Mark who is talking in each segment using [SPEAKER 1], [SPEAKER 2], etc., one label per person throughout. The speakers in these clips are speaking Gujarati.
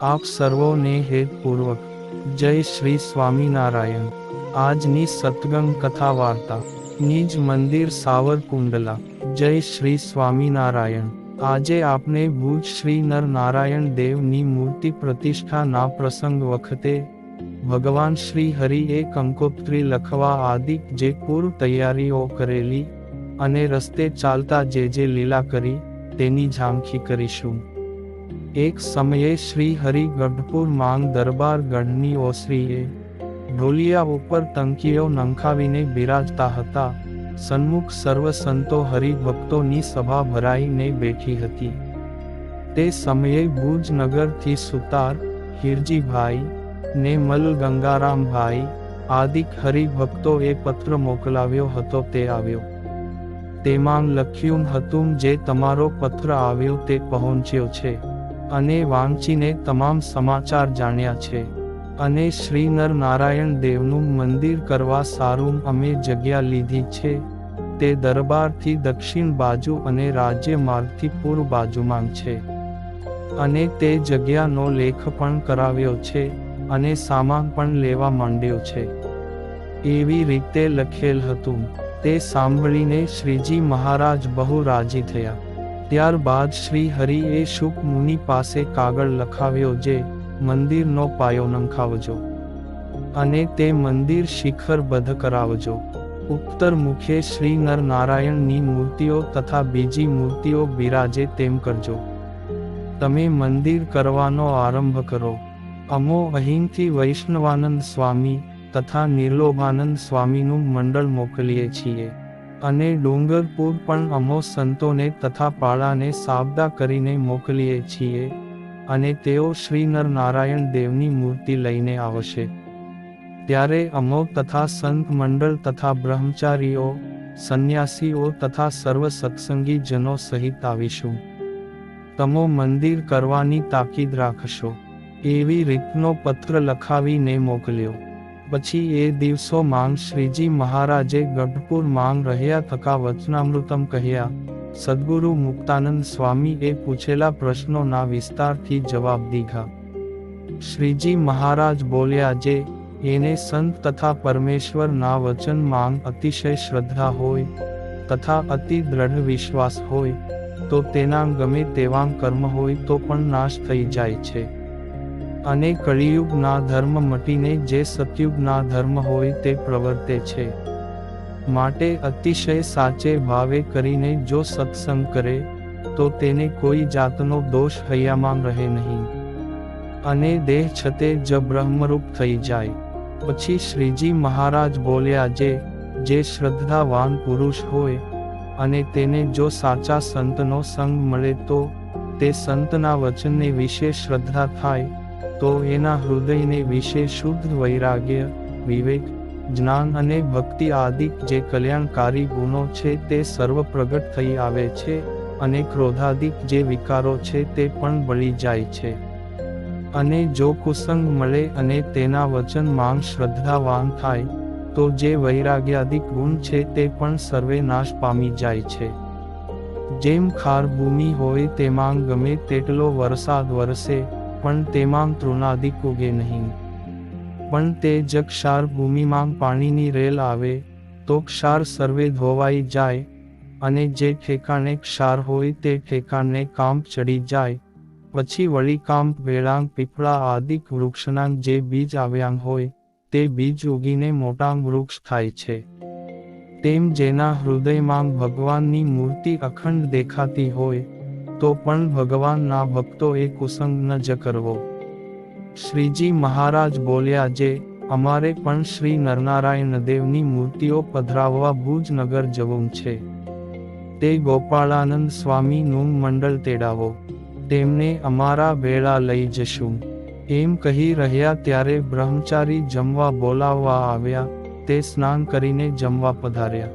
[SPEAKER 1] આપ સર્વોને હેતપૂર્વક જય શ્રી સ્વામિનારાયણ. આજની સતગંગ કથા વાર્તા. નિજ મંદિર સાવરકુંડલા. જય શ્રી સ્વામિનારાયણ. આજે આપને ભુજ શ્રી નર નારાયણ દેવની મૂર્તિ પ્રતિષ્ઠાના પ્રસંગ વખતે ભગવાન શ્રી હરિએ કંકોત્રી લખવા આદિ જે પૂર્વ તૈયારીઓ કરેલી અને રસ્તે ચાલતા જે જે લીલા કરી તેની ઝાંખી કરીશું. એક સમયે શ્રી હરિગઢપુર માંગ દરબાર ગઢની ઓસરીએ ઢોલિયા ઉપર તંકીઓ નંખાવીને બિરાજતા હતા. સન્મુખ સર્વ સંતો હરિભક્તોની સભા ભરાઈને બેઠી હતી. તે સમયે ભુજનગરથી સુતાર હિરજીભાઈ ને મલ ગંગારામભાઈ આદિક હરિભક્તોએ પત્ર મોકલાવ્યો હતો તે આવ્યો. તેમાં લખ્યું હતું, જે તમારો પત્ર આવ્યો તે પહોંચ્યો છે. અને વાંચીને તમામ સમાચાર જાણ્યા છે. અને શ્રી નર નારાયણ દેવનું મંદિર કરવા સારું અમે જગ્યા લીધી છે. તે દરબારથી દક્ષિણ બાજુ અને રાજ્ય માર્ગથી પૂર્વ બાજુમાં છે. અને તે જગ્યાનો લેખ પણ કરાવ્યો છે અને સામાન પણ લેવા માંડ્યો છે. એવી રીતે લખેલ હતું. તે સાંભળીને શ્રીજી મહારાજ બહુ રાજી થયા. ત્યારબાદ શ્રી હરિએ શુક મુનિ પાસે કાગળ લખાવ્યો જે મંદિરનો પાયો નંખાવજો અને તે મંદિર શિખર બધ કરાવજો. ઉત્તર મુખે શ્રી નર નારાયણની મૂર્તિઓ તથા બીજી મૂર્તિઓ બિરાજે તેમ કરજો. તમે મંદિર કરવાનો આરંભ કરો. અમો અહીંથી વૈષ્ણવાનંદ સ્વામી તથા નિર્લોભાનંદ સ્વામીનું મંડળ મોકલીએ છીએ. અને ડુંગરપુર પણ અમો સંતોને તથા પાળાને સાબદા કરીને મોકલીએ છીએ અને તેઓ શ્રી નરનારાયણ દેવની મૂર્તિ લઈને આવશે. ત્યારે અમો તથા સંત મંડળ તથા બ્રહ્મચારીઓ, સંન્યાસીઓ તથા સર્વ સત્સંગી જનો સહિત આવીશું. તમો મંદિર કરવાની તાકીદ રાખશો. એવી રીતનો પત્ર લખાવીને મોકલ્યો. પછી એ દિવસો માંગ શ્રીજી મહારાજે ગઢપુર માંગ રહ્યા થકા વચનામૃતમ કહ્યા, સદગુરુ મુક્તાનંદ સ્વામી એ પૂછેલા પ્રશ્નોના વિસ્તારથી જવાબ દીધા શ્રીજી મહારાજ બોલ્યા જે, એને સંત તથા પરમેશ્વરના વચન માંગ અતિશય શ્રદ્ધા હોય, તથા અતિ દ્રઢ વિશ્વાસ હોય, તો તેના ગમે તેવા કર્મ હોય તો પણ નાશ થઈ જાય છે. અને કળિયુગના ધર્મ મટીને જે સતયુગના ધર્મ હોય તે પ્રવર્તે છે. માટે અતિશય સાચે ભાવે કરીને જો સત્સંગ કરે, તો તેને કોઈ જાતનો દોષ હૈયામાં રહે નહીં. અને દેહ છતે જ બ્રહ્મરૂપ થઈ જાય. પછી શ્રીજી મહારાજ બોલ્યા જે જે શ્રદ્ધાવાન પુરુષ હોય, અને તેને જો સાચા સંતનો સંગ મળે તો, તે સંતના વચનને વિશે શ્રદ્ધા થાય તો એના હૃદયને વિશે શુદ્ધ વૈરાગ્ય, વિવેક, જ્ઞાન અને ભક્તિ આદિ જે કલ્યાણકારી ગુણો છે તે સર્વ પ્રગટ થઈ આવે છે અને ક્રોધાદિક જે વિકારો છે તે પણ બળી જાય છે. અને જો કુસંગ મળે અને તેના વચન માંગ શ્રદ્ધાવાન થાય, તો જે વૈરાગ્યાદિક ગુણ છે તે પણ સર્વે નાશ પામી જાય છે. જેમ ખાર ભૂમિ હોય તેમાં ગમે તેટલો વરસાદ વરસે પણ તેમાં તૃણાદિક ઉગે નહીં. પણ તે જ ક્ષાર ભૂમિમાં પાણીની રેલ આવે, તો ક્ષાર સર્વે ધોવાઈ જાય, અને જે ઠેકાણે ક્ષાર હોય તે ઠેકાણે કાંપ ચડી જાય. પછી વળી કાંપ વેળાંગ, પીપળા આદિક વૃક્ષના જે બીજ આવ્યાં હોય, તે બીજ ઉગીને મોટા વૃક્ષ થાય છે. તેમ જેના હૃદયમાં ભગવાનની મૂર્તિ અખંડ દેખાતી હોય તો પણ ભગવાનના ભક્તોએ કુસંગ ન જ કરવો. શ્રીજી મહારાજ બોલ્યા જે, અમારે પણ શ્રી નરનારાયણ દેવની મૂર્તિઓ પધરાવવા ભુજનગર જવું છે. તે ગોપાળાનંદ સ્વામીનું મંડળ તેડાવો. તેમને અમારા વેળા લઈ જશું. એમ કહી રહ્યા ત્યારે બ્રહ્મચારી જમવા બોલાવવા આવ્યા, તે સ્નાન કરીને જમવા પધાર્યા.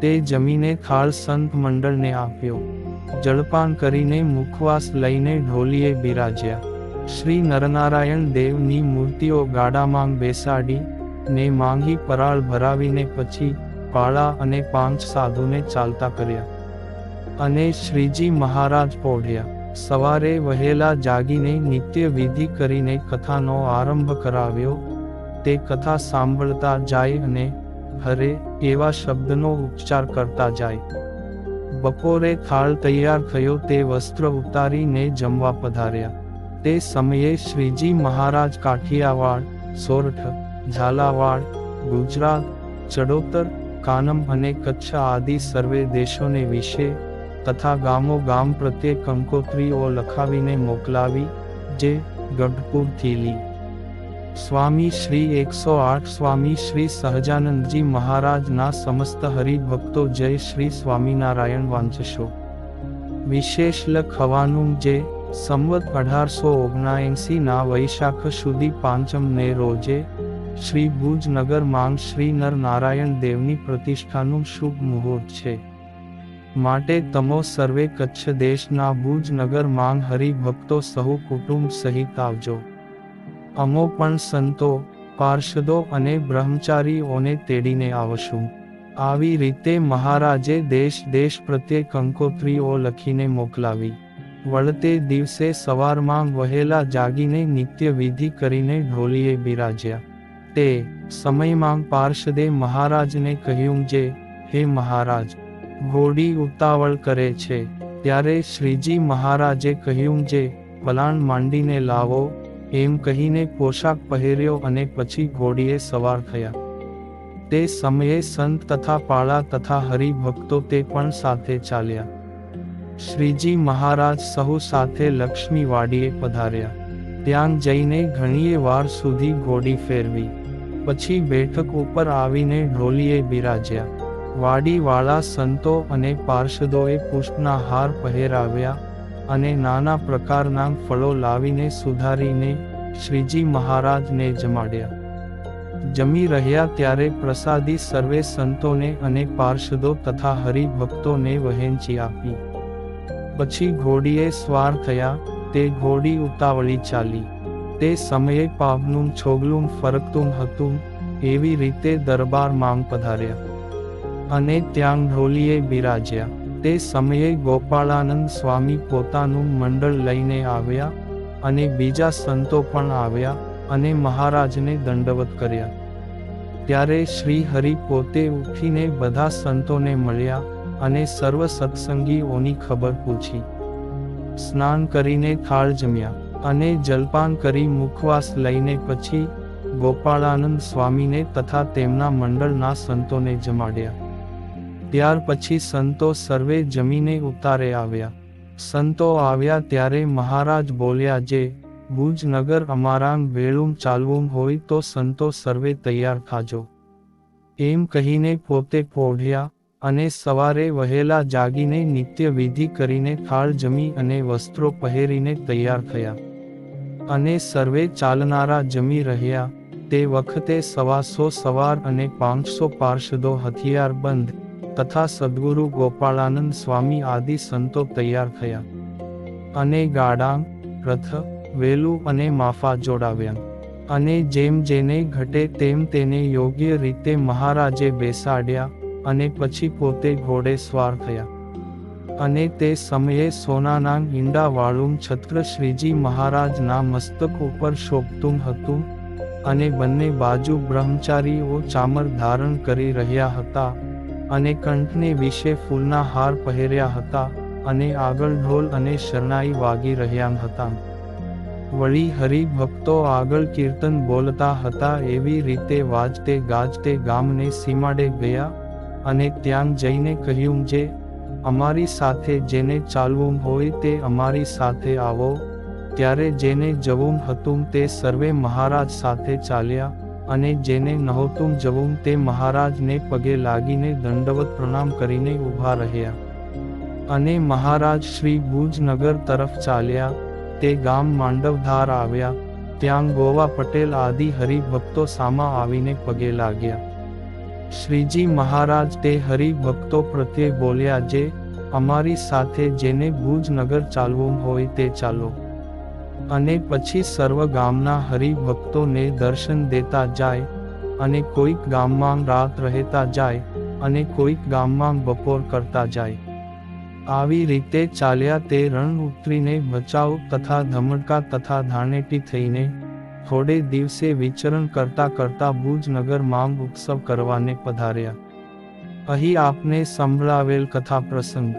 [SPEAKER 1] તે જમીને ખાળ સંત મંડળને આપ્યો. જળપાન કરીને મુખવાસ લઈને ઢોલીએ બિરાજ્યા. શ્રી નરનારાયણ દેવની મૂર્તિઓ ગાડામાં બેસાડી, ને માંગી પરાળ ભરાવીને પછી પાળા અને પાંચ સાધુને ચાલતા કર્યા. અને શ્રીજી મહારાજ પોઢ્યા. સવારે વહેલા જાગીને નિત્ય વિધિ કરીને કથાનો આરંભ કરાવ્યો. તે કથા સાંભળતા જાય અને હરે એવા શબ્દનો ઉચ્ચાર કરતા જાય. બપોરે થાળ તૈયાર થયો તે વસ્ત્ર ઉતારીને જમવા પધાર્યા. તે સમયે શ્રીજી મહારાજ કાઠિયાવાડ, સોરઠ, ઝાલાવાડ, ગુજરાત, ચડોતર, કાનમ અને કચ્છ આદિ સર્વે દેશોને વિશે તથા ગામો ગામ પ્રત્યે કંકોત્રીઓ લખાવીને મોકલાવી, જે ગઢપુરથી લી. સ્વામી શ્રી એકસો આઠ સ્વામી શ્રી સહજાનંદજી મહારાજના સમસ્ત હરિભક્તો જય શ્રી સ્વામિનારાયણ વાંચશો. વિશેષ લખવાનું જે સંવત અઢારસો ઓગણાએંસીના વૈશાખ સુધી પાંચમને રોજે શ્રી ભુજનગર માંગ શ્રી નર નારાયણ દેવની પ્રતિષ્ઠાનું શુભ મુહૂર્ત છે. માટે તમો સર્વે કચ્છ દેશના ભુજનગર માંગ હરિભક્તો સહુ કુટુંબ સહિત આવજો. અમો પણ સંતો, પાર્ષદો અને બ્રહ્મચારીઓને તેડીને આવશું. આવી રીતે મહારાજે દેશ દેશ પ્રત્યે કંકોત્રીઓ લખીને મોકલાવી. વળતે દિવસે સવારમાં વહેલા જાગીને નિત્ય વિધિ કરીને ઢોલીએ બિરાજ્યા. તે સમયમાં પાર્ષદે મહારાજને કહ્યું જે, હે મહારાજ, ઘોડી ઉતાવળ કરે છે. ત્યારે શ્રીજી મહારાજે કહ્યું જે પલાણ માંડીને લાવો. એમ કહીને પોશાક પહેર્યો અને પછી ઘોડીએ સવાર થયા. તે સમયે સંત તથા પાળા તથા હરિભક્તો તે પણ સાથે ચાલ્યા. શ્રીજી મહારાજ સહુ સાથે લક્ષ્મીવાડીએ પધાર્યા. ત્યાં જઈને ઘણીએ વાર સુધી ઘોડી ફેરવી. પછી બેઠક ઉપર આવીને ઢોલીએ બિરાજ્યા. વાડીવાળા સંતો અને પાર્ષદોએ પુષ્પના હાર પહેરાવ્યા. અને નાના પ્રકારના ફળો લાવીને સુધારીને શ્રીજી મહારાજને જમાડ્યા. જમી રહ્યા ત્યારે પ્રસાદી સર્વે સંતોને અને પાર્ષદો તથા હરિભક્તોને વહેંચી આપી. પછી ઘોડીએ સ્વાર થયા, તે ઘોડી ઉતાવળી ચાલી. તે સમયે પાવનું છોગલું ફરકતું હતું, એવી રીતે દરબાર માંગ પધાર્યા. અને ત્યાં ઢોલીએ બિરાજ્યા. તે સમયે ગોપાળાનંદ સ્વામી પોતાનું મંડળ લઈને આવ્યા અને બીજા સંતો પણ આવ્યા અને મહારાજને દંડવત કર્યા. ત્યારે શ્રી હરિ પોતે ઉઠીને બધા સંતોને મળ્યા અને સર્વ સત્સંગીઓની ખબર પૂછી. સ્નાન કરીને થાળ જમ્યા અને જલપાન કરી મુખવાસ લઈને પછી ગોપાળાનંદ સ્વામીને તથા તેમના મંડળના સંતોને જમાડ્યા. ત્યાર પછી સંતો સર્વે જમીને ઉતારે આવ્યા. સંતો આવ્યા ત્યારે મહારાજ બોલ્યા, જે ભુજનગર અમારાંગ વેળું ચાલવું હોય તો સંતો સર્વે તૈયાર થાજો એમ કહીને પોતે પોઢ્યા અને સવારે વહેલા જાગીને નિત્ય વિધિ કરીને થાળ જમી અને વસ્ત્રો પહેરીને તૈયાર થયા. અને સર્વે ચાલનારા જમી રહ્યા. તે વખતે સવાસો સવાર અને પાંચસો પાર્ષદો હથિયાર બંધ તથા સદગુરુ ગોપાળાનંદ સ્વામી આદિ સંતો તૈયાર થયા. અને ગાડાંગ રથ, વેલું અને માફા જોડાવ્યા. અને જેમ જેને ઘટે તેમ તેને યોગ્ય રીતે મહારાજે બેસાડ્યા અને પછી પોતે ઘોડે સ્વાર થયા. અને તે સમયે સોનાના ઈંડાવાળું છત્ર શ્રીજી મહારાજના મસ્તક ઉપર શોભતું હતું અને બંને બાજુ બ્રહ્મચારીઓ ચામર ધારણ કરી રહ્યા હતા. અને કંઠને વિશે ફૂલના હાર પહેર્યા હતા અને આગળ ઢોલ અને શરણાઈ વાગી રહ્યા હતા. વળી હરિભક્તો આગળ કીર્તન બોલતા હતા, એવી રીતે વાજતે ગાજતે ગામને સીમાડે ગયા અને ત્યાં જઈને કહ્યું જે અમારી સાથે જેને ચાલવું હોય તે અમારી સાથે આવો, ત્યારે જેને જવું હતું તે સર્વે મહારાજ સાથે ચાલ્યા અને જેને નહોતું જવું તે મહારાજને પગે લાગીને દંડવત પ્રણામ કરીને ઊભા રહ્યા. અને મહારાજ શ્રી ભુજનગર તરફ ચાલ્યા, તે ગામ માંડવધાર આવ્યા, ત્યાં ગોવા પટેલ આદિ હરિભક્તો સામા આવીને પગે લાગ્યા. શ્રીજી મહારાજ તે હરિભક્તો પ્રત્યે બોલ્યા, જે અમારી સાથે જેને ભુજનગર ચાલવું હોય તે ચાલો. અને પછી સર્વ ગામના હરિભક્તોને દર્શન દેતા જાય, અને કોઈક ગામમાં રાત રહેતા જાય, અને કોઈક ગામમાં બપોર કરતા જાય. આવી રીતે ચાલ્યા તે રણ ઉતરીને બચાવ તથા ધમડકા તથા ધાણેટી થઈને, થોડે દિવસે વિચરણ કરતા કરતા ભુજનગર માંગ ઉત્સવ કરવાને પધાર્યા. અહીં આપને સંભળાવેલ કથા પ્રસંગ.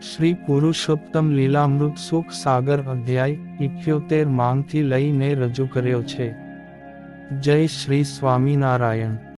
[SPEAKER 1] શ્રી પુરુષોત્તમ લીલામૃત સુખ સાગર અધ્યાય ઇઠ્યોતેર માંગથી લઈને રજૂ કર્યો છે. જય શ્રી સ્વામિનારાયણ.